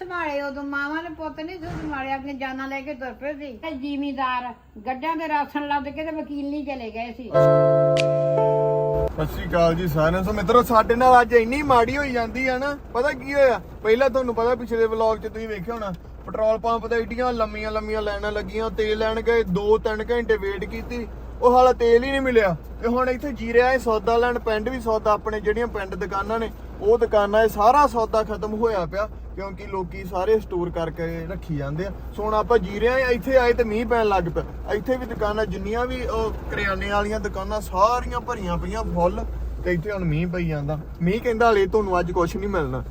ਸੰਭਾਲੇ ਉਦੋਂ ਮਾਵਾਂ ਨੇ ਪੁੱਤ ਨਹੀਂ ਸੀ ਸੰਭਾਲੇ ਆਪਣੀ ਜਾਨਾਂ ਲੈ ਕੇ ਤੁਰ ਪਏ ਸੀ। ਤੇ ਜ਼ਿਮੀਦਾਰ ਗੱਡਾਂ ਦੇ ਰਾਸ਼ਨ ਲੱਦ ਕੇ ਤੇ ਵਕੀਲ ਨਹੀਂ ਚਲੇ ਗਏ ਸੀ। ਸਤਿ ਸ਼੍ਰੀ ਅਕਾਲ ਜੀ ਸਾਰਿਆਂ ਨੂੰ। ਮਿੱਤਰੋ ਸਾਡੇ ਨਾਲ ਅੱਜ ਇੰਨੀ ਮਾੜੀ ਹੋਈ ਜਾਂਦੀ ਆ ਨਾ ਪਤਾ ਕੀ ਹੋਇਆ? ਪਹਿਲਾਂ ਤੁਹਾਨੂੰ ਪਤਾ ਪਿਛਲੇ ਵਲੌਗ 'ਚ ਤੁਸੀਂ ਵੇਖਿਆ ਹੋਣਾ ਪੈਟਰੋਲ ਪੰਪ ਤੇ ਏਡੀਆਂ ਲੰਮੀਆਂ ਲੰਮੀਆਂ ਲਾਈਨਾਂ ਲੱਗੀਆਂ ਤੇਲ ਲੈਣ ਗਏ 2-3 ਘੰਟੇ ਵੇਟ ਕੀਤੀ ਉਹ ਹਾਲਾ ਤੇਲ ਹੀ ਨਹੀਂ ਮਿਲਿਆ। ਤੇ ਹੁਣ ਇੱਥੇ ਜੀ ਰਿਹਾ ਹੈ ਸੌਦਾ ਲੈਣ ਪਿੰਡ ਵੀ ਸੌਦਾ ਆਪਣੇ ਜਿਹੜੀਆਂ ਪਿੰਡ ਦੁਕਾਨਾਂ ਨੇ ਉਹ ਦੁਕਾਨਾਂ 'ਚ ਸਾਰਾ ਸੌਦਾ ਖਤਮ ਹੋਇਆ ਪਿਆ। ਕਿਉਂਕਿ ਲੋਕੀ ਸਾਰੇ ਸਟੋਰ ਕਰਕੇ ਰੱਖੀ ਜਾਂਦੇ ਆ। ਸੋ ਹੁਣ ਆਪਾਂ ਜੀ ਰਹੇ ਆ ਇੱਥੇ ਆਏ ਤੇ ਮੀਂਹ ਪੈਣ ਲੱਗ ਪਿਆ। ਇੱਥੇ ਵੀ ਦੁਕਾਨਾਂ ਜਿੰਨੀਆਂ ਵੀ ਉਹ ਕਰਿਆਨੇ ਵਾਲੀਆਂ ਦੁਕਾਨਾਂ ਸਾਰੀਆਂ ਭਰੀਆਂ ਪਈਆਂ, ਫੁੱਲ। ਤੇ ਇੱਥੇ ਹੁਣ ਮੀਂਹ ਪਈ ਜਾਂਦਾ। ਮੀਂਹ ਕਹਿੰਦਾ ਹਲੇ ਤੁਹਾਨੂੰ ਅੱਜ ਕੁਝ ਨਹੀਂ ਮਿਲਣਾ।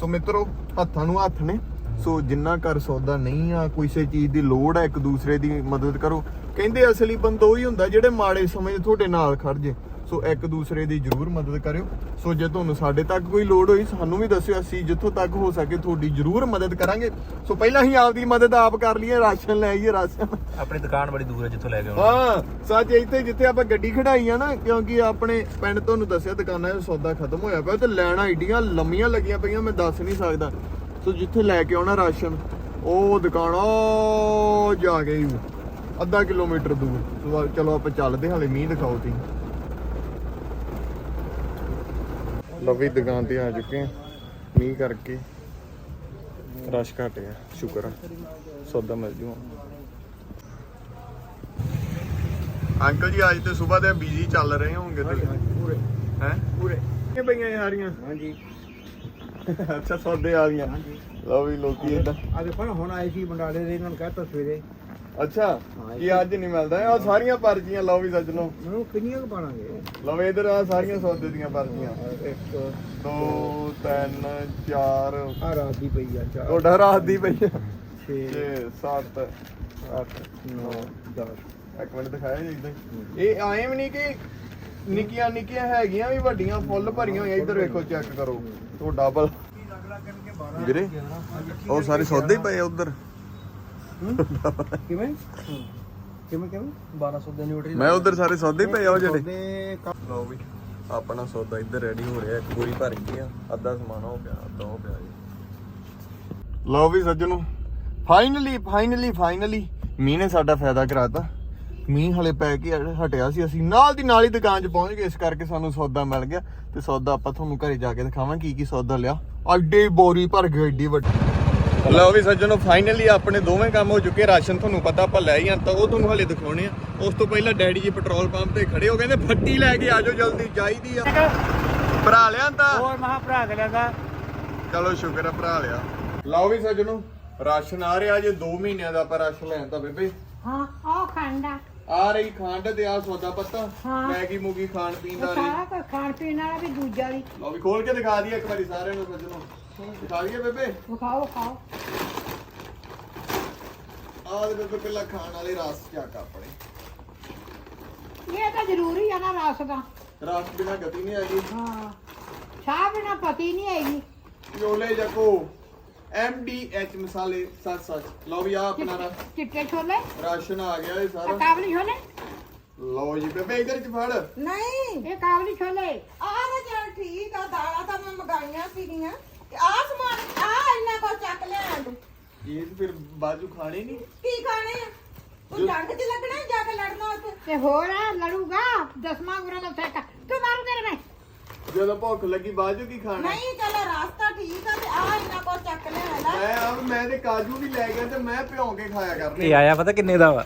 ਸੋ ਮਿੱਤਰੋ, ਹੱਥਾਂ ਨੂੰ ਹੱਥ ਨੇ। ਸੋ ਜਿੰਨਾ ਘਰ ਸੌਦਾ ਨਹੀਂ ਆ ਕਿਸੇ ਚੀਜ਼ ਦੀ ਲੋੜ ਹੈ ਇੱਕ ਦੂਸਰੇ ਦੀ ਮਦਦ ਕਰੋ। ਕਹਿੰਦੇ ਅਸਲੀ ਬੰਦਾ ਉਹੀ ਹੁੰਦਾ ਜਿਹੜੇ ਮਾੜੇ ਸਮੇਂ ਤੁਹਾਡੇ ਨਾਲ ਖੜ ਜੇ। ਸੋ ਇੱਕ ਦੂਸਰੇ ਦੀ ਜਰੂਰ ਮਦਦ ਕਰਿਓ। ਸੋ ਜੇ ਤੁਹਾਨੂੰ ਸਾਡੇ ਤੱਕ ਕੋਈ ਲੋੜ ਹੋਈ ਸਾਨੂੰ ਵੀ ਦੱਸਿਓ ਅਸੀਂ ਜਿੱਥੋਂ ਤੱਕ ਹੋ ਸਕੇ ਤੁਹਾਡੀ ਜਰੂਰ ਮਦਦ ਕਰਾਂਗੇ। ਸੋ ਪਹਿਲਾਂ ਹੀ ਆਪਦੀ ਮਦਦ ਆਪ ਕਰ ਲਈਏ ਰਾਸ਼ਨ ਲੈ ਆਈਏ ਰਾਸ਼ਨ। ਆਪਣੀ ਦੁਕਾਨ ਬੜੀ ਦੂਰ ਹੈ ਜਿੱਥੋਂ ਲੈ ਕੇ ਆਉਣਾ। ਹਾਂ ਸੱਚ ਇੱਥੇ ਜਿੱਥੇ ਆਪਾਂ ਗੱਡੀ ਖੜਾਈ ਆ ਨਾ ਕਿਉਂਕਿ ਆਪਣੇ ਪਿੰਡ ਤੁਹਾਨੂੰ ਦੱਸਿਆ ਦੁਕਾਨਾਂ 'ਚ ਸੌਦਾ ਖਤਮ ਹੋਇਆ ਪਿਆ ਤੇ ਲੈਣਾ ਏਡੀਆਂ ਲੰਮੀਆਂ ਲੱਗੀਆਂ ਪਈਆਂ ਮੈਂ ਦੱਸ ਨਹੀਂ ਸਕਦਾ। ਸੋ ਜਿੱਥੇ ਲੈ ਕੇ ਆਉਣਾ ਰਾਸ਼ਨ ਉਹ ਦੁਕਾਨ ਉਹ ਜਾ ਗਈ ਅੱਧਾ ਕਿਲੋਮੀਟਰ ਦੂਰ। ਸੋ ਚਲੋ ਆਪਾਂ ਚੱਲਦੇ ਹਾਲੇ ਮੀਂਹ ਦਿਖਾਓ ਤੀ ਲਵੀ ਦੁਕਾਨ ਤੇ ਆ ਚੁੱਕੇ ਆ। ਮੀਂਹ ਕਰਕੇ ਰਸ਼ ਘਟ ਗਿਆ ਸ਼ੁਕਰ ਆ। ਸੌਦਾ ਮਿਲ ਜੂ ਅੰਕਲ ਜੀ ਅੱਜ ਤੇ ਸਵੇਰ ਦੇ ਬਿਜ਼ੀ ਚੱਲ ਰਹੇ ਹੋਣਗੇ ਤੁਸੀਂ। ਪੂਰੇ। ਹੈ? ਪੂਰੇ। ਕਿ ਪਈਆਂ ਸਾਰੀਆਂ ਹਾਂਜੀ। ਅੱਛਾ ਸੌਦੇ ਆ ਗਈਆਂ। ਲਓ ਵੀ ਲੋਕੀ ਇਦਾਂ। ਆ ਦੇਖੋ ਹੁਣ ਆਏ ਸੀ ਬੰਡਾਲੇ ਦੇ ਇਹਨਾਂ ਨੂੰ ਕਹਿਤਾ ਸਵੇਰੇ। ਅੱਛਾ ਹਾਂ, ਕੀ ਅੱਜ ਨਹੀਂ ਮਿਲਦਾ? ਆ ਸਾਰੀਆਂ ਪਰਚੀਆਂ ਲਓ ਵੀ ਸੱਜਣੋ ਮੈਨੂੰ ਕਿੰਨੀਆਂ ਕੁ ਪਾਣਾਂਗੇ? ਲਓ ਇਧਰ ਆ ਸਾਰੀਆਂ ਸੌਦੇ ਦੀਆਂ ਪਰਚੀਆਂ। ਇੱਕ 2 3 4 ਆ ਰਾਤ ਦੀ ਪਈ ਆ ਚਾਰ। ਤੁਹਾਡਾ ਰਾਤ ਦੀ ਪਈ 6 6 7 8 9 10 ਇੱਕ ਮਿੰਟ ਦਿਖਾਇਆ ਜੀ ਇਦਾਂ ਇਹ ਆਏ ਵੀ ਨਹੀਂ ਕਿ ਨਿੱਕੀਆਂ ਨਿੱਕੀਆਂ ਹੈਗੀਆਂ ਵੀ ਵੱਡੀਆਂ ਫੁੱਲ ਭਰੀਆਂ ਹੋਈਆਂ ਇੱਧਰ ਵੇਖੋ ਚੈੱਕ ਕਰੋ। ਉਹ ਡਬਲ ਵੀਰੇ ਉਹ ਸਾਰੇ ਸੌਦੇ ਹੀ ਪਏ ਉਧਰ। ਕਿਵੇਂ? ਕਿਵੇਂ ਕਿਵੇਂ? 1200 ਦੇ ਨਿਊਟਰੀ ਮੈਂ ਉਧਰ ਸਾਰੇ ਸੌਦੇ ਪਏ ਆ ਉਹ ਜਿਹੜੇ। ਦੇ ਲਓ ਵੀ ਆਪਣਾ ਸੌਦਾ ਇੱਧਰ ਰੈਡੀ ਹੋ ਰਿਹਾ ਇੱਕ ਬੋਰੀ ਭਰ ਗਈ ਆ। ਅੱਧਾ ਸਮਾਨ ਹੋ ਗਿਆ ਅੱਧਾ ਹੋ ਪਿਆ ਜੀ। ਲਓ ਵੀ ਸੱਜਣੋ ਫਾਈਨਲੀ ਫਾਈਨਲੀ ਫਾਈਨਲੀ ਮੀਂਹ ਨੇ ਸਾਡਾ ਫਾਇਦਾ ਕਰਾਤਾ। ਮੀਂਹ ਹਲੇ ਪੈ ਕੇ ਹਟਿਆ ਸੀ ਅਸੀਂ। ਨਾਲ ਦੀ ਨਾਲ ਹੀ ਦੁਕਾਨ 'ਚ ਪਹੁੰਚ ਗਏ ਇਸ ਕਰਕੇ ਸਾਨੂੰ ਸੌਦਾ ਮਿਲ ਗਿਆ। ਤੇ ਸੌਦਾ ਆਪਾਂ ਤੁਹਾਨੂੰ ਘਰੇ ਜਾ ਕੇ ਦਿਖਾਵਾਂ ਕੀ ਕੀ ਸੌਦਾ ਲਿਆ। ਅੱਡੇ ਬੋਰੀ ਭਰ ਗਈ ਏਡੀ ਵੱਡੀ। ਲਓ ਵੀ ਸੱਜਣੋ ਫਾਈਨਲੀ ਆਪਣੇ ਦੋਵੇਂ ਕੰਮ ਹੋ ਚੁੱਕੇ ਰਾਸ਼ਨ ਤੁਹਾਨੂੰ ਪਤਾ ਆਪਾਂ ਲੈ ਹੀ ਆਂ ਤਾਂ ਉਹ ਤੁਹਾਨੂੰ ਹਲੇ ਦਿਖਾਉਣੇ ਆ। ਉਸ ਤੋਂ ਪਹਿਲਾਂ ਡੈਡੀ ਜੀ ਪੈਟਰੋਲ ਪੰਪ ਤੇ ਖੜੇ ਹੋ ਕਹਿੰਦੇ ਫੱਟੀ ਲੈ ਕੇ ਆਜੋ ਜਲਦੀ ਚਾਹੀਦੀ ਆ। ਭਰਾ ਲਿਆ ਤਾਂ? ਹੋਰ ਮਹਾ ਭਰਾ ਲੈਂਦਾ ਚਲੋ ਸ਼ੁਕਰ ਆ ਭਰਾ ਲਿਆ। ਲਓ ਵੀ ਸੱਜਣੋ ਰਾਸ਼ਨ ਆ ਰਿਹਾ ਜੇ 2 ਮਹੀਨਿਆਂ ਦਾ ਆਪਾਂ ਰਾਸ਼ਨ ਲੈਣ ਤਾਂ ਬੇਬੇ। ਹਾਂ ਉਹ ਖੰਡਾ ਆ। ਰਹੀ ਖੰਡ ਤੇ ਆ ਸੌਦਾ ਪੱਤਾ ਹਾਂ। ਮੈਗੀ ਮੂਗੀ ਖਾਣ ਪੀਣ ਦਾ ਰਹੀ ਸਾਰਾ ਕੁਝ ਖਾਣ ਪੀਣ ਵਾਲਾ ਵੀ ਦੂਜਾ ਵੀ। ਲਓ ਵੀ ਖੋਲ ਕੇ ਦਿਖਾ ਦਈਏ ਇੱਕ ਵਾਰੀ ਸਾਰਿਆਂ ਨੂੰ ਸੱਜਣੋ। ਦਿਖਾ ਦਈਏ ਬੇਬੇ। ਵਿਖਾਓ ਖਾਓ ਆਹ ਦੇ ਬੇਬੇ ਪਹਿਲਾਂ ਖਾਣ ਵਾਲੇ ਰਸ ਚੱਕ ਆਪਣੇ ਇਹ ਤਾਂ ਜ਼ਰੂਰੀ ਆ ਨਾ ਰਸ ਦਾ। ਰਸ ਬਿਨਾ ਗਤੀ ਨਹੀਂ ਹੈਗੀ। ਹਾਂ ਚਾਹ ਬਿਨਾ ਪਤੀ ਨਹੀਂ ਹੈਗੀ। ਯੋਲੇ ਜੱਕੋ ਐਮਡੀਐਚ ਮਸਾਲੇ ਸੱਚ ਸੱਚ। ਲਓ ਵੀ ਆ ਆਪਣਾ ਰਾ- ਚਿੱਟੇ ਛੋਲੇ? ਰਾਸ਼ਨ ਆ ਗਿਆ ਇਹ ਆ ਸਾਰਾ ਕਾਬਲੀ ਛੋਲੇ? ਲਓ ਜੀ ਬੇਬੇ ਇਧਰ ਚ ਫੜ। ਨਹੀਂ। ਇਹ ਕਾਬਲੀ ਛੋਲੇ। ਆਹ ਤਾਂ ਚੱਲ ਠੀਕ ਆ ਦਾਲਾਂ ਤਾਂ ਮੈਂ ਮਗਾਈਆਂ ਸੀਗੀਆਂ। ਆਹ ਸਮਾਨ ਆਹ ਇੰਨਾ ਕੋ ਚੱਕ ਲਿਆ ਤੂੰ। ਇਹ ਤੇ ਫਿਰ ਬਾਜੂ ਖਾਣੇ ਨਹੀਂ? ਕੀ ਖਾਣੇ ਆ? ਤੂੰ ਜੰਗ 'ਚ ਲੱਗਣਾ ਜਾ ਕੇ ਲੜਨਾ ਉੱਥੇ ਤੇ ਹੋਰ ਆ, ਲੜੂਗਾ ਦਸਵਾਂ ਗੁਰਾਂ ਦਾ ਫੇਕ ਤੂੰ ਮਾਰੂ ਤੇਰੇ ਮੈਂ। ਜਦੋਂ ਭੁੱਖ ਲੱਗੀ ਬਾਜੂ ਕੀ ਖਾਣਾ? ਨਹੀਂ ਚੱਲ ਰਾਸਤਾ ਠੀਕ ਆ ਤੇ ਆਹ ਇੰਨਾ ਕੋ ਚੱਕ ਲਿਆ ਲੈ। ਮੈਂ ਆ ਮੈਂ ਤੇ ਕਾਜੂ ਵੀ ਲੈ ਗਿਆ ਤੇ ਮੈਂ ਭਿਉਂ ਕੇ ਖਾਇਆ ਕਰਨੇ। ਇਹ ਆਇਆ ਪਤਾ ਕਿੰਨੇ ਦਾ ਵਾ?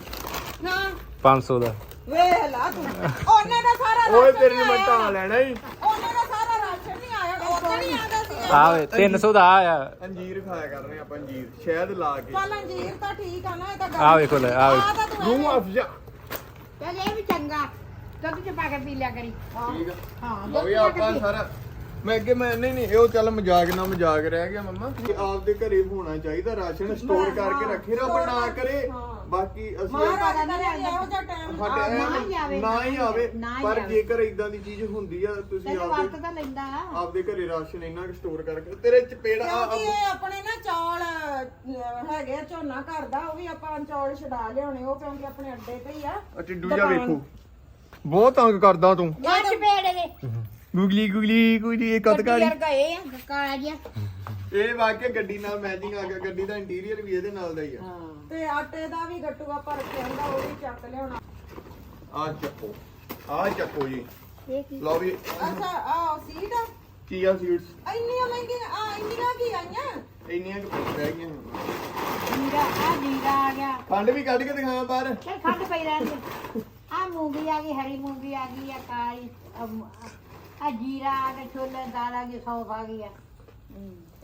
ਹਾਂ। 500 ਦਾ। ਵੇਖ ਲਾ ਤੂੰ। ਉਹਨੇ ਦਾ ਸਾਰਾ ਓਏ ਰਾਸ਼ਨ ਤੇਰੀ ਨਹੀਂ ਮੈਂ ਆਇਆ। ਲੈਣਾ ਹੀ ਉਹਨੇ ਦਾ ਸਾਰਾ ਰਾਸ਼ਨ ਨਹੀਂ ਆਇਆ ਉਹ ਨਹੀਂ ਆਉਂਦਾ ਸੀ ਆਵੇ 300 ਦਾ ਆਇਆ। ਅੰਜੀਰ ਖਾਇਆ ਕਰਨੇ ਆਪਾਂ ਅੰਜੀਰ ਸ਼ਹਿਦ ਲਾ ਕੇ। ਚੱਲ ਅੰਜੀਰ ਤਾਂ ਠੀਕ ਆ ਨਾ ਇਹ ਤਾਂ ਗੱਲ ਆਹ ਵੇਖੋ ਲੈ, ਆਹ ਵੇਖੋ। ਤਾਂ ਰੂਹ ਅਫਜਾ। ਚੱਲ ਇਹ ਵੀ ਚੰਗਾ ਦੁੱਧ ਚ ਪਾ ਕੇ ਪੀ ਲਿਆ ਕਰੀ। ਠੀਕ ਆ। ਹਾਂ ਲਓ ਦੁੱਧ ਵੀ ਚ ਪਾ ਕੇ ਆਪਾਂ ਪੀ। ਸਾਰਾ ਮੈਂ ਅੱਗੇ ਮੈਂ ਨਹੀਂ ਨਹੀਂ ਇਹ ਚੱਲ ਮਜ਼ਾਕ ਨਾ ਮਜ਼ਾਕ ਰਹਿ ਗਿਆ ਮੰਮਾ। ਕਿ ਆਪਦੇ ਘਰੇ ਹੋਣਾ ਚਾਹੀਦਾ ਰਾਸ਼ਨ ਸਟੋਰ ਕਰਕੇ ਰੱਖੇ ਰੱਬ ਨਾ ਕਰੇ। ਬਾਕੀ ਅਸੀਂ ਮਹਾਰਾਜ ਕਰੇ ਇਹੋ ਜਿਹਾ ਟਾਈਮ ਸਾਡੇ ਨਾ ਹੀ ਆਵੇ, ਨਾ ਹੀ ਆਵੇ। ਨਾ ਹੀ ਪਰ ਆਵੇ। ਜੇਕਰ ਇਦਾਂ ਦੀ ਚੀਜ਼ ਹੁੰਦੀ ਆ ਤੁਸੀਂ ਤੈਨੂੰ ਆਪਦੇ ਵਰਤ ਤਾਂ ਲੈਂਦਾ। ਆਪਦੇ ਘਰੇ ਰਾਸ਼ਨ ਇੰਨਾ ਸਟੋਰ ਕਰਕੇ ਤੇਰੇ ਚਪੇੜ ਆ ਕਿਉਂਕਿ ਇਹ ਆਪਣੇ ਨਾ ਚੌਲ ਅਹ, ਹੈਗੇ ਆ ਝੋਨਾ ਘਰ ਦਾ ਉਹ ਵੀ ਆਪਾਂ ਚੌਲ ਛਡਾ ਲਿਆਉਣੇ ਉਹ ਕਿਉਂਕਿ ਆਪਣੇ ਅੱਡੇ ਤੇ ਹੀ ਆ। ਆ ਟਿੱਡੂ ਜਾ ਵੇਖੋ। ਬਹੁਤ ਤੰਗ ਕਰਦਾ ਤੂੰ। ਯਾਰ ਚਪੇੜੇ ਦੇ ਗੁਗਲੀ ਗੁਗਲੀ ਗੁਗਲੀ ਇਹ ਕਦ ਕਾਲੀ? ਵਰਗਾ ਇਹ ਆ, ਕਾਲਾ ਜਿਹਾ। ਇਹ ਵਾਕਿਆ ਗੱਡੀ ਨਾਲ ਮੈਚਿੰਗ ਆ ਗਿਆ ਗੱਡੀ ਦਾ ਇੰਟੀਰੀਅਰ ਵੀ ਇਹਦੇ ਨਾਲ ਦਾ ਹੀ ਆ। ਹਾਂ। ਤੇ ਆਟੇ ਦਾ ਵੀ ਗੱਟੂਆ ਭਰ ਕੇ ਆਂਦਾ ਉਹ ਵੀ ਚੱਕ ਲਿਆਉਣਾ। ਆ ਚੱਕੋ ਆ ਚੱਕੋ ਜੀ। ਇਹ ਕੀ? ਲਓ ਵੀ। ਅੱਛਾ ਆ ਸੀਟ ਆ। ਚੀਆ ਸੀਡਸ ਇੰਨੀਆਂ ਮਹਿੰਗੀਆਂ ਆ ਇੰਨੀਆਂ ਕੀ ਆਈਆਂ? ਇੰਨੀਆਂ ਕੁ ਰਹਿ ਗਈਆਂ। ਹੁਣ। ਜੀਰਾ ਆ ਜੀਰਾ ਆ ਗਿਆ। ਖੰਡ ਵੀ ਕੱਢ ਕੇ ਦਿਖਾਵਾਂ ਬਾਹਰ। ਚੱਲ ਖੰਡ ਪਈ ਰਹਿੰਦੇ ਆ ਮੂੰਗੀ ਆ ਗਈ ਹਰੀ ਮੂੰਗੀ ਆ ਗਈ ਆ ਕਾਲੀ ਆ ਜੀਰਾ ਆ ਗਿਆ ਛੋਲੇ ਦਾਲ ਆ ਗਈ ਸੌਂਫ ਆ ਗਈ ਆ।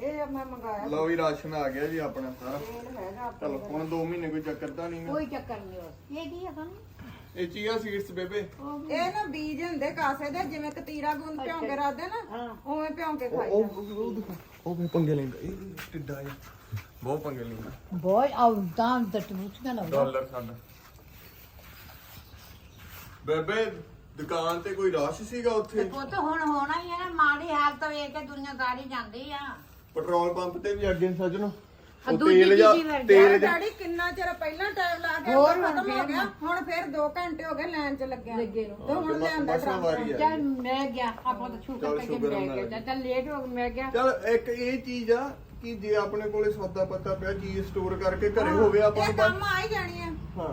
ਇਹ ਮੈਂ ਮੰਗਾਇਆ। ਲਓ ਵੀ ਰਾਸ਼ਨ ਆ ਗਿਆ ਜੀ ਆਪਣਾ ਸਾਰਾ। ਤੇਲ ਹੈਗਾ ਚਲੋ ਹੁਣ 2 ਮਹੀਨੇ ਕੋਈ ਚੱਕਰ ਤਾਂ ਨਹੀਂ ਗਾ। ਕੋਈ ਚੱਕਰ ਨਹੀਂ ਉਸ ਇਹ ਕੀ ਆ ਸਾਨੂੰ ਇਹ ਚੀਆ ਸੀਡਸ ਬੇਬੇ। ਉਹ ਵੀ- ਇਹ ਨਾ ਬੀਜ ਹੁੰਦੇ ਕਾਸੇ ਦੇ ਜਿਵੇਂ ਕਤੀਰਾ ਗੁੰਦ ਭਿਉਂ ਕੇ ਰੱਖਦੇ ਨਾ ਹਾਂ। ਉਵੇਂ ਭਿਉਂ ਕੇ ਖਾਈ ਉਹ ਉਹ ਵੀ ਪੰਗੇ ਲੈਂਦਾ। ਇਹ ਟਿੱਡਾ ਜਿਹਾ। ਬਹੁਤ ਪੰਗੇ ਲੈਂਦਾ। ਬਹੁਤ ਆਉਦਾਂ ਦਟਬੂਚੀਆਂ ਲੱਗਦਾ। ਡਾਲਰ ਸਾਡਾ। ਬੇਬੇ ਦੁਕਾਨ ਤੇ ਕੋਈ ਰਸ਼ ਸੀਗਾ ਉੱਥੇ? ਪੁੱਤ ਹੁਣ ਹੋਣਾ ਹੀ ਹੈ ਨਾ ਮਾੜੀ ਹਾਲਤ ਵੇਖ ਕੇ ਦੁਨੀਆ ਸਾਰੀ ਜਾਂਦੀ ਆ। ਪੈਟਰੋਲ ਪੰਪ ਤੇ ਵੀ ਅੱਗੇ ਸੱਜਣੋ। ਆ ਉਹ ਦੂਜੀ ਤੇਲ ਜਾਂ ਚੀਜ਼ੀ ਵਰਗੀ ਤੇਲ ਯਾਰ ਜਾਂ ਡੈਡੀ ਕਿੰਨਾ ਚਿਰ ਪਹਿਲਾਂ ਟਾਈਮ ਲਾ ਕੇ ਹੋਰ ਖਤਮ ਹੁਣ ਹੋ ਫੇਰ ਗਿਆ। ਹੁਣ ਫੇਰ 2 ਘੰਟੇ ਹੋ ਗਏ ਲਾਈਨ 'ਚ ਲੱਗਿਆ। ਲੱਗੇ ਨੂੰ। ਤੇ ਹੁਣ ਲਿਆਂਦਾ ਮਸਾਂ ਵਾਰੀ ਆ ਚੱਲ ਮੈਂ ਗਿਆ ਆਪਾਂ ਤਾਂ ਛੂਕਾ ਚੱਲ ਪੈ ਕੇ ਸ਼ੁਕਰ ਮੈਂ ਨਾਲ। ਗਿਆ। ਚੱਲ ਲੇਟ ਹੋ ਗਿਆ ਮੈਂ ਗਿਆ। ਚਲ ਇੱਕ ਇਹ ਚੀਜ਼ ਆ ਕਿ ਜੇ ਆਪਣੇ ਕੋਲੇ ਸੌਦਾ ਪੱਤਾ ਪਿਆ ਚੀਜ਼ ਸਟੋਰ ਕਰਕੇ ਘਰੇ ਹੋਵੇ ਆਪਾਂ ਇਹ ਨੂੰ ਕੰਮ ਆ ਹੀ ਜਾਣੀ ਹੈ ਹਾਂ।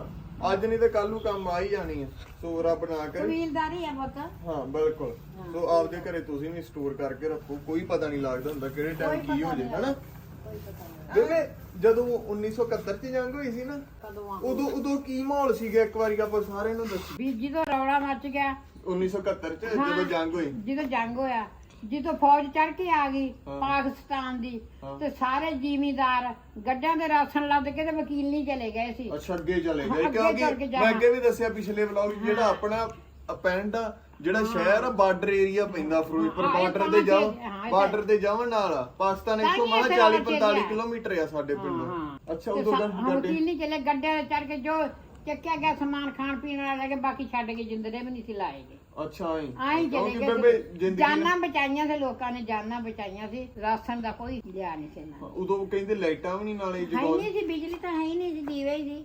ਅੱਜ ਨਹੀਂ ਤੇ ਕੱਲ ਨੂੰ ਕੰਮ ਆ ਹੀ ਜਾਣੀ ਹੈ ਸੋ ਰੱਬ ਨਾ ਕਰੇ ਕਬੀਲਦਾਰੀ ਆ ਪੁੱਤ। ਹਾਂ ਬਿਲਕੁਲ। ਸੋ ਆਪਦੇ ਘਰੇ ਤੁਸੀਂ ਵੀ ਸਟੋਰ ਕਰਕੇ ਰੱਖੋ। ਕੋਈ ਪਤਾ ਨਹੀਂ ਲੱਗਦਾ ਹੁੰਦਾ ਕਿਹੜੇ ਟਾਈਮ ਕੀ ਹੋ ਜੇ ਹਨਾ? ਬੇਬੇ ਜਦੋਂ 1971 ਚ ਜੰਗ ਹੋਈ ਸੀ ਨਾ ਕਦੋਂ ਆ? ਉਦੋਂ ਉਦੋਂ ਕੀ ਮਾਹੌਲ ਸੀਗਾ? ਇੱਕ ਵਾਰੀ ਆਪਾਂ ਸਾਰਿਆਂ ਨੂੰ ਦੱਸੀ ਵੀ ਜਦੋਂ ਰੌਲਾ ਮੱਚ ਗਿਆ। 1971 ਚ ਹਾਂ। ਜਦੋਂ ਜੰਗ ਹੋਈ। ਜਦੋਂ ਜੰਗ ਹੋਇਆ। ਜਦੋਂ ਫੌਜ ਚੜ ਕੇ ਆ ਗਈ ਹਾਂ। ਪਾਕਿਸਤਾਨ ਦੀ ਹਾਂ। ਤੇ ਸਾਰੇ ਜ਼ਿਮੀਦਾਰ ਗੱਡਾਂ ਦੇ ਰਾਸ਼ਨ ਲੱਦ ਕੇ ਤੇ ਵਕੀਲ ਨਹੀਂ ਚਲੇ ਗਏ ਸੀ ਅੱਛਾ ਅੱਗੇ ਚਲੇ ਹਾਂ, ਗਏ ਅੱਗੇ ਚੱਲ ਕਿਉਂਕਿ ਮੈਂ। ਅੱਗੇ ਵੀ ਦੱਸਿਆ ਪਿਛਲੇ ਵਲੌਗ ਜਿਹੜਾ ਆਪਣਾ ਪਿੰਡ ਆ ਜਿਹੜਾ ਸ਼ਹਿਰ ਆ ਬਾਰਡਰ ਏਰੀਆ ਪੈਂਦਾ ਫਿਰੋਜ਼ਪੁਰ ਹਾਂ, ਇਹ ਬਾਰਡਰ ਤਾਂ ਤੇ ਜਾਓ ਹਾਂ, ਇਹ ਤਾਂ- ਬਾਰਡਰ ਤੇ ਜਾਵਣ ਨਾਲ। ਪਾਕਿਸਤਾਨ ਤਾਂ ਇੱਥੋਂ ਹੀ ਮਾਣਾ ਇੱਥੇ 40 ਵਾਲਾ 45 area। ਕਿਲੋਮੀਟਰ ਆ ਸਾਡੇ ਪਿੰਡੋਂ। ਅੱਛਾ ਤੇ ਉਦੋਂ ਸਾ- ਦਾ ਹਾਂ, ਵਕੀਲ ਨਹੀਂ ਚਲੇ ਗੱਡਿਆਂ ਤੇ ਚੜ ਕੇ ਜੋ ਚੱਕਿਆ ਗਿਆ ਸਮਾਨ ਖਾਣ ਪੀਣ ਵਾਲਾ ਲੈ ਕੇ ਬਾਕੀ ਛੱਡ ਕੇ ਜਿੰਦਰੇ ਵੀ ਨਹੀਂ ਸੀ ਲਾਏਗੇ ਅੱਛਾ ਆਈ ਆਈ ਬੇਬੇ ਜ਼ਿੰਦਗੀ ਜਾਨਾਂ ਬਚਾਈਆਂ ਸੀ ਲੋਕਾਂ ਨੇ ਜਾਨਾਂ ਬਚਾਈਆਂ ਸੀ। ਰਾਸ਼ਨ ਦਾ ਕੋਈ ਲਿਆ ਨਹੀਂ ਸੀ ਨਾ। ਉਦੋਂ ਕਹਿੰਦੇ ਲਾਈਟਾਂ ਵੀ ਨਹੀਂ ਨਾਲੇ ਹੈ ਹੀ ਨਹੀਂ ਸੀ ਬਿਜਲੀ ਤਾਂ ਹੈ ਹੀ ਨਹੀਂ ਸੀ ਦੀਵੇ ਹੀ ਸੀ।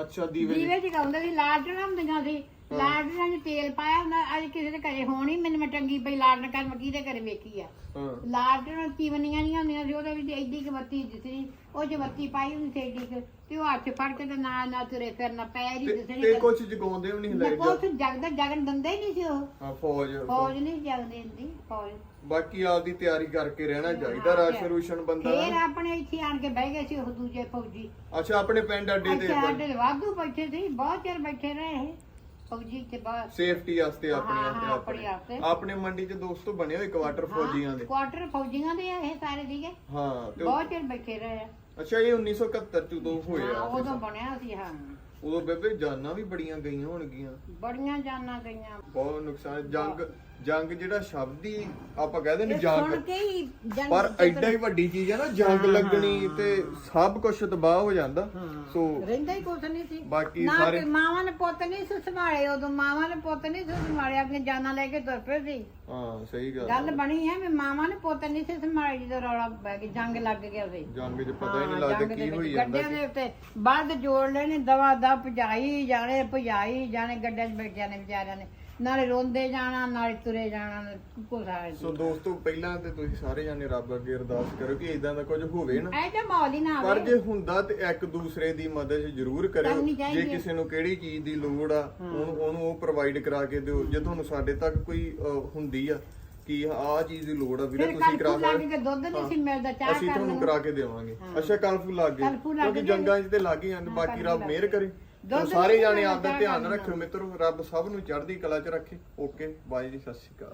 ਅੱਛਾ ਦੀਵੇ ਦੀਵੇ ਜਗਾਉਂਦੇ ਸੀ ਲਾਲਟਨਾਂ ਹੁੰਦੀਆਂ ਸੀ। ਲਾਲਟਨਾਂ 'ਚ ਤੇਲ ਪਾਇਆ ਹੁੰਦਾ ਅੱਜ ਕਿਸੇ ਦੇ ਘਰੇ ਹੋਣੀ ਮੈਨੂੰ ਮੈਂ ਟੰਗੀ ਪਈ ਲਾਲਟਨ ਕਰ ਮੈਂ ਕਿਹਦੇ ਘਰੇ ਵੇਖੀ ਆ? ਹਾਂ। ਲਾਲਟਨ ਚੀਵਨੀਆਂ ਨਹੀਂ ਹੁੰਦੀਆਂ ਸੀ ਉਹਦੇ ਵਿੱਚ ਐਡੀ ਕੁ ਬੱਤੀ ਦਿਸਣੀ ਉਹ ਬੱਤੀ ਪਾਈ ਹੁੰਦੀ ਸੀ ਐਡੀ ਕੁ ਤੇ ਉਹ ਹੱਥ ਫੜ ਕੇ ਤੇ ਨਾਲ ਨਾਲ ਤੁਰੇ ਫਿਰਨਾ ਪੈਰ ਹੀ ਤੇ- ਦਿਸਣੀ ਤੇ ਕੁਝ ਜਗਾਉਂਦੇ ਵੀ ਨਹੀਂ ਲਾਈਟ। ਕੁਛ ਜਗਦਾ ਜਗਣ ਦਿੰਦੇ ਹੀ ਨਹੀਂ ਸੀ ਉਹ। ਹਾਂ ਫੌਜ। ਫੌਜ ਨਹੀਂ ਜਗਦੇ ਹੁੰਦੀ ਫੌਜ। ਬਾਕੀ ਆਪਦੀ ਤਿਆਰੀ ਕਰਕੇ ਰਹਿਣਾ ਚਾਹੀਦਾ ਰਾਸ਼ਨ ਰੂਸ਼ਨ ਬੰਦਾ ਫੇਰ ਆਪਣੇ ਇੱਥੇ ਆਣ ਕੇ ਬਹਿ ਗਏ ਸੀ ਉਹ ਦੂਜੇ ਫੌਜੀ। ਅੱਛਾ ਆਪਣੇ ਪਿੰਡ ਅੱਡੇ ਤੇ ਸਾਡੇ ਵਾਧੂ ਬੈਠੇ ਸੀ ਬਹੁਤ ਚਿਰ ਬੈਠੇ ਰਹੇ। ਇਹ ਫੌਜੀ ਤੇ ਬਾਅਦ ਸੇਫਟੀ ਵਾਸਤੇ ਆਪਣੇ ਹਾਂ, ਹਾਂ, ਆਪਣੇ। ਆਪਣੇ ਵਾਸਤੇ। ਆਪਣੇ ਮੰਡੀ 'ਚ ਦੋਸਤੋ ਬਣੇ ਹੋਏ ਕੁਆਟਰ ਫੌਜੀਆਂ ਦੇ। ਕੁਆਟਰ ਫੌਜੀਆਂ ਦੇ ਆ ਇਹ ਸਾਰੇ ਸੀਗੇ। ਹਾਂ ਤੇ ਬਹੁਤ ਚਿਰ ਬੈਠੇ ਰਹੇ ਆ। ਅੱਛਾ ਇਹ 1971 ਚ ਉਦੋਂ ਹਾਂ, ਹੋਇਆ ਉਦੋਂ ਬਣਿਆ ਸੀ ਹਾਂ। ਉਦੋਂ ਬੇਬੇ ਜਾਨਾਂ ਵੀ ਬੜੀਆਂ ਗਈਆਂ ਹੋਣਗੀਆਂ। ਬੜੀਆਂ ਜਾਨਾਂ ਗਈਆਂ। ਬਹੁਤ ਨੁਕਸਾਨ ਜੰਗ ਜੰਗ ਜਿਹੜਾ ਸ਼ਬਦ ਹੀ ਆਪਾਂ ਕਹਿੰਦੇ ਨੇ ਸੁਣ ਜੰਗ। ਕੇ ਹੀ ਜੰਗ ਪਰ ਐਡਾ ਹੀ ਵੱਡੀ ਚੀਜ਼ ਹੈ ਨਾ ਜੰਗ ਲੱਗਣੀ ਤੇ ਸਭ ਕੁਝ ਤਬਾਹ ਹੋ ਜਾਂਦਾ। ਸੋ ਰਹਿੰਦਾ ਹੀ ਕੁਛ ਨਹੀਂ ਸੀ। ਬਾਕੀ ਨਾ ਸਾਰੇ ਮਾਵਾਂ ਨੇ ਪੁੱਤ ਨਹੀਂ ਸੀ ਸੰਭਾਲੇ ਉਦੋਂ ਮਾਵਾਂ ਨੇ ਪੁੱਤ ਨਹੀਂ ਸੀ ਸੰਭਾਲੇ ਆਪਣੀਆਂ ਜਾਨਾਂ ਲੈ ਕੇ ਤੁਰ ਪਏ ਸੀ। ਹਾਂ ਸਹੀ ਗੱਲ ਗੱਲ। ਬਣੀ ਹੈ ਵੀ ਮਾਵਾਂ ਨੇ ਪੁੱਤ ਨਹੀਂ ਸੀ ਸੰਭਾਲੇ ਜਦੋਂ ਰੌਲਾ ਪੈ ਗਿਆ ਜੰਗ ਲੱਗ ਗਿਆ ਸੀ। ਜੰਗ 'ਚ ਪਤਾ ਹੀ ਨਹੀਂ ਲੱਗਦਾ ਕੀ ਹੋਈ ਜਾਂਦਾ ਗੱਡਿਆਂ ਦੇ ਉੱਤੇ ਬੰਦ ਜੋੜ ਲੈਣੇ ਦਵਾ ਦਾ ਭਜਾਈ ਜਾਣੇ ਭਜਾਈ ਜਾਣੇ ਗੱਡਿਆਂ 'ਚ ਬੈਠਿਆਂ ਨੇ ਵਿਚਾਰਿਆਂ ਨੇ। ਨਾਲੇ ਰੋਂਦੇ ਜਾਣਾ ਨਾਲੇ ਤੁਰੇ ਜਾਣਾ ਕੁਝ ਆ ਸੋ ਦੋਸਤੋ ਪਹਿਲਾਂ ਤੇ ਤੁਸੀਂ ਸਾਰੇ ਜਾਣੇ ਰੱਬ ਅੱਗੇ ਅਰਦਾਸ ਕਰੋ ਕਿ ਇਦਾਂ ਦਾ ਕੁਝ ਹੋਵੇ ਨਾ। ਐ ਤਾਂ ਮਾਹੌਲ ਹੀ ਨਾ ਪਰ ਆਵੇ। ਜੇ ਹੁੰਦਾ ਤੇ ਇੱਕ ਦੂਸਰੇ ਦੀ ਮਦਦ ਜ਼ਰੂਰ ਕਰਿਓ। ਕਰਨੀ ਜੇ ਹੈ। ਕਿਸੇ ਨੂੰ ਕਿਹੜੀ ਚੀਜ਼ ਦੀ ਲੋੜ ਆ ਉਹਨੂੰ ਉਹਨੂੰ ਉਹ ਪ੍ਰੋਵਾਈਡ ਕਰਾ ਕੇ ਦਿਓ। ਜੇ ਤੁਹਾਨੂੰ ਸਾਡੇ ਤੱਕ ਕੋਈ ਅਹ, ਹੁੰਦੀ ਆ ਕਿ ਆਹ ਚੀਜ਼ ਦੀ ਲੋੜ ਆ ਵੀਰੇ ਫਿਰ ਤੁਸੀਂ ਕਰਾ ਕਲਫੂ ਲੱਗ ਸਕਦੇ ਕੇ ਦੁੱਧ ਨਹੀਂ ਸੀ ਮਿਲਦਾ ਚਾਹ ਅਸੀਂ ਕਰ ਤੁਹਾਨੂੰ ਕਰਾ ਕੇ ਦੇਵਾਂਗੇ। ਅੱਛਾ ਕਲਫੂ ਲੱਗ ਗਏ ਕਲਫੂ ਲੱਗ ਕਿਉਂਕਿ ਗਏ। ਜੰਗਾਂ 'ਚ ਤੇ ਲੱਗ ਹੀ ਜਾਂਦੇ ਹਾਂ, ਬਾਕੀ ਕਲਫੂ ਰੱਬ ਲੱਗ ਮਿਹਰ ਕਰੇ। ਦੁੱਧ ਸਾਰੇ ਜਾਣੇ ਆਪਦਾ ਧਿਆਨ। ਰੱਖਿਓ ਮਿੱਤਰੋ ਰੱਬ ਸਭ ਨੂੰ ਚੜ੍ਹਦੀ ਕਲਾ 'ਚ ਰੱਖੇ ਓਕੇ ਬਾਏ ਜੀ ਸਤਿ ਸ਼੍ਰੀ ਅਕਾਲ